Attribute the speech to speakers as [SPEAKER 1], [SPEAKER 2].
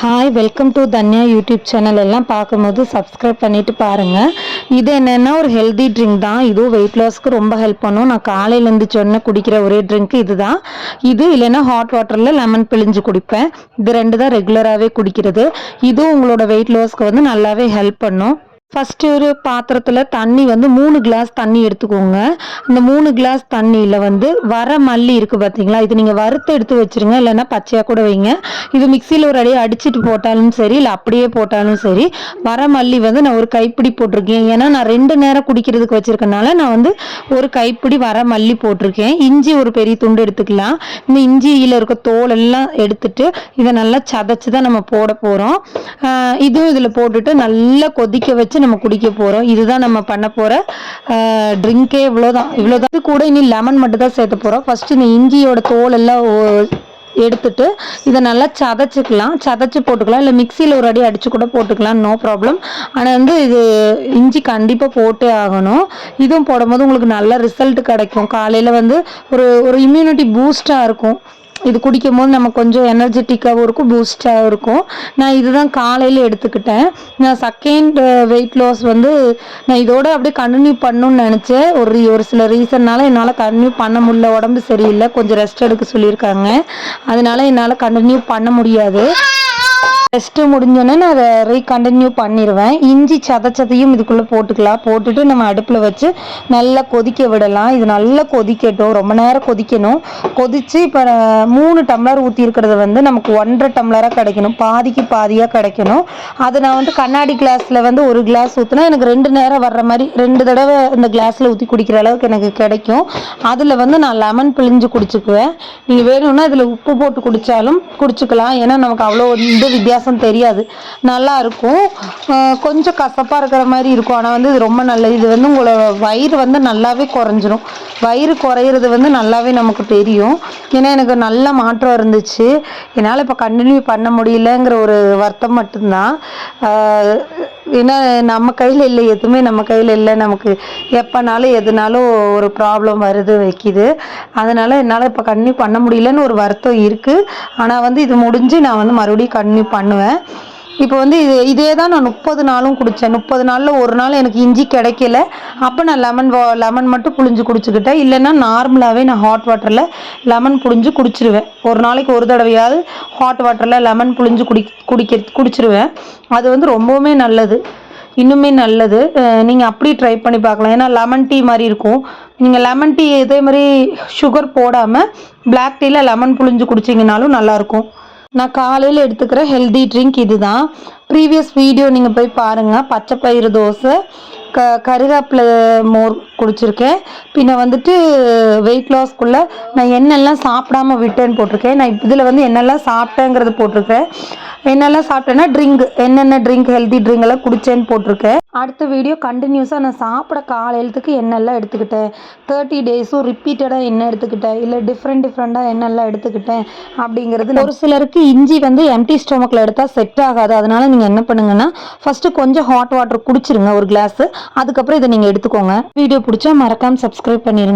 [SPEAKER 1] Hi welcome to Dhanya YouTube channel எல்லாம் பார்க்கும்போது subscribe பண்ணிட்டு பாருங்கள் இது என்னென்னா ஒரு ஹெல்தி ட்ரிங்க் தான். இதுவும் வெயிட் லாஸ்க்கு ரொம்ப ஹெல்ப் பண்ணும். நான் காலையில எழுந்திரிச்சோடனே குடிக்கிற ஒரே ட்ரிங்க் இது தான் இது இல்லைன்னா ஹாட் வாட்டரில் லெமன் பிழிஞ்சு குடிப்பேன். இது ரெண்டு தான் ரெகுலராகவே குடிக்கிறது. இதுவும் உங்களோட வெயிட் லாஸ்க்கு வந்து நல்லாவே ஹெல்ப் பண்ணும். ஃபஸ்ட்டு ஒரு பாத்திரத்தில் தண்ணி வந்து மூணு கிளாஸ் தண்ணி எடுத்துக்கோங்க. அந்த மூணு கிளாஸ் தண்ணியில் வந்து வர மல்லி இருக்குது பார்த்தீங்களா இது நீங்கள் வறுத்து எடுத்து வச்சிருங்க. இல்லைன்னா பச்சையாக கூட வைங்க. இது மிக்சியில் ஒரு அடியே அடிச்சுட்டு போட்டாலும் சரி இல்லை அப்படியே போட்டாலும் சரி வர மல்லி வந்து நான் ஒரு கைப்பிடி போட்டிருக்கேன். ஏன்னா நான் ரெண்டு நேரம் குடிக்கிறதுக்கு வச்சுருக்கனால நான் வந்து ஒரு கைப்பிடி வர மல்லி போட்டிருக்கேன். இஞ்சி ஒரு பெரிய துண்டு எடுத்துக்கலாம். இந்த இஞ்சியில் இருக்க தோல் எல்லாம் எடுத்துட்டு இதை நல்லா சதைச்சு தான் நம்ம போட போகிறோம் இதுவும் இதில் போட்டுட்டு நல்லா கொதிக்க வச்சு நம்ம குடிக்க போகிறோம் இதுதான் நம்ம பண்ண போகிற ட்ரிங்கே இவ்வளோதான் இவ்வளோதான் இது கூட இனி லெமன் மட்டும் தான் சேர்த்து போகிறோம் ஃபஸ்ட்டு இந்த இஞ்சியோட தோல் எல்லாம் ஓ- எடுத்துட்டு இதை நல்லா சதைச்சிக்கலாம். சதைச்சி போட்டுக்கலாம். இல்லை மிக்சியில் ஒரு அடி அடிச்சு கூட போட்டுக்கலாம். நோ ப்ராப்ளம் ஆனால் வந்து இது இஞ்சி கண்டிப்பாக போட்டே ஆகணும். இதுவும் போடும்போது உங்களுக்கு நல்ல ரிசல்ட் கிடைக்கும். காலையில் வந்து ஒரு ஒரு இம்யூனிட்டி பூஸ்டாக இருக்கும். இது குடிக்கும் போது நம்ம கொஞ்சம் எனர்ஜெட்டிக்காகவும் இருக்கும் பூஸ்டாகவும் இருக்கும். நான் இதுதான் காலையில் எடுத்துக்கிட்டேன். நான் செகண்ட் வெயிட் லாஸ் வந்து நான் இதோட அப்படியே கண்டினியூ பண்ணணும்னு நினச்சேன். ஒரு ஒரு சில ரீசன்னால என்னால் கண்டினியூ பண்ண முடியல உடம்பு சரியில்லை. கொஞ்சம் ரெஸ்ட் எடுக்க சொல்லியிருக்காங்க. அதனால என்னால் கண்டினியூ பண்ண முடியாது. டெஸ்ட்டு முடிஞ்சோடனே நான் அதை ரீகண்டினியூ பண்ணிடுவேன் இஞ்சி சதைச்சதையும் இதுக்குள்ளே போட்டுக்கலாம். போட்டுட்டு நம்ம அடுப்பில் வச்சு நல்லா கொதிக்க விடலாம். இது நல்லா கொதிக்கட்டும். ரொம்ப நேரம் கொதிக்கணும். கொதித்து இப்போ மூணு டம்ளர் ஊற்றிருக்கிறது வந்து நமக்கு ஒன்றரை டம்ளராக கிடைக்கணும். பாதிக்கு பாதியாக கிடைக்கணும். அதை நான் வந்து கண்ணாடி கிளாஸில் வந்து ஒரு கிளாஸ் ஊற்றினா எனக்கு ரெண்டு நேரம் வர்ற மாதிரி ரெண்டு தடவை இந்த கிளாஸில் ஊற்றி குடிக்கிற அளவுக்கு எனக்கு கிடைக்கும். அதில் வந்து நான் லெமன் பிழிஞ்சு குடிச்சுக்குவேன். நீங்கள் வேணும்னா இதில் உப்பு போட்டு குடித்தாலும் குடிச்சுக்கலாம். ஏன்னா நமக்கு அவ்வளோ இந்த வித்தியாசம் தெரியாது. நல்லா இருக்கும். கொஞ்சம் கசப்பாக இருக்கிற மாதிரி இருக்கும். ஆனால் வந்து இது ரொம்ப நல்லது. இது வந்து உங்களை வயிறு வந்து நல்லாவே குறைஞ்சிரும். வயிறு குறையிறது வந்து நல்லாவே நமக்கு தெரியும். ஏன்னா எனக்கு நல்ல மாற்றம் இருந்துச்சு. என்னால் இப்போ கண்டினியூ பண்ண முடியலங்கிற ஒரு வருத்தம் மட்டும்தான். ஏன்னா நம்ம கையில் இல்லை எதுவுமே நம்ம கையில் இல்லை. நமக்கு எப்போனாலும் எதுனாலும் ஒரு ப்ராப்ளம் வருது வைக்கிது. அதனால் என்னால் இப்போ கண்டினியூ பண்ண முடியலன்னு ஒரு வருத்தம் இருக்குது ஆனால் வந்து இது முடிஞ்சு நான் வந்து மறுபடியும் கண்டினியூ பண்ணுவேன். இப்போ வந்து இது இதே தான் நான் முப்பது நாளும் குடித்தேன் முப்பது நாளில் ஒரு நாள் எனக்கு இஞ்சி கிடைக்கல. அப்போ நான் லெமன் வா லெமன் மட்டும் புழிஞ்சு குடிச்சுக்கிட்டேன். இல்லைன்னா நார்மலாகவே நான் ஹாட் வாட்டரில் லெமன் புழிஞ்சு குடிச்சிருவேன். ஒரு நாளைக்கு ஒரு தடவையாவது ஹாட் வாட்டரில் லெமன் புழிஞ்சு குடி குடிக்க குடிச்சிருவேன். அது வந்து ரொம்பவுமே நல்லது. இன்னுமே நல்லது. நீங்கள் அப்படி ட்ரை பண்ணி பார்க்கலாம். ஏன்னா லெமன் டீ மாதிரி இருக்கும். நீங்கள் லெமன் டீ இதே மாதிரி சுகர் போடாமல் பிளாக் டீயில் லெமன் புழிஞ்சு குடிச்சிங்கனாலும் நல்லாயிருக்கும் நான் காலையில் எடுத்துக்கிற ஹெல்தி ட்ரிங்க் இதுதான். ப்ரீவியஸ் வீடியோ நீங்கள் போய் பாருங்கள் பச்சை பயிறு தோசை க கருவேப்பிலை மோர் குடிச்சிருக்கேன். பின்ன வந்துட்டு வெயிட் லாஸ்க்குள்ளே நான் என்னெல்லாம் சாப்பிடாம விட்டேன்னு போட்டிருக்கேன். நான் இதில் வந்து என்னெல்லாம் சாப்பிட்டேங்கிறது போட்டிருக்கேன். என்னெல்லாம் சாப்பிட்டேன்னா ட்ரிங்க் என்னென்ன ட்ரிங்க் ஹெல்தி ட்ரிங்க் எல்லாம் குடிச்சேன்னு போட்டிருக்கேன். அடுத்த வீடியோ கண்டினியூஸாக நான் சாப்பிட காலையிலத்துக்கு என்னெல்லாம் எடுத்துக்கிட்டேன். தேர்ட்டி டேஸும் ரிப்பீட்டடாக என்ன எடுத்துக்கிட்டேன்? இல்லை டிஃப்ரெண்ட் டிஃப்ரெண்ட்டாக என்னெல்லாம் எடுத்துக்கிட்டேன்? அப்படிங்கிறது ஒரு சிலருக்கு இஞ்சி வந்து எம்டி ஸ்டொமக்கில் எடுத்தால் செட் ஆகாது. அதனால் நீங்கள் என்ன பண்ணுங்கன்னா ஃபஸ்ட்டு கொஞ்சம் ஹாட் வாட்டர் குடிச்சிருங்க ஒரு கிளாஸ் அதுக்கப்புறம் இதை நீங்கள் எடுத்துக்கோங்க. வீடியோ பிடிச்சா மறக்காம சப்ஸ்கிரைப் பண்ணிடுங்க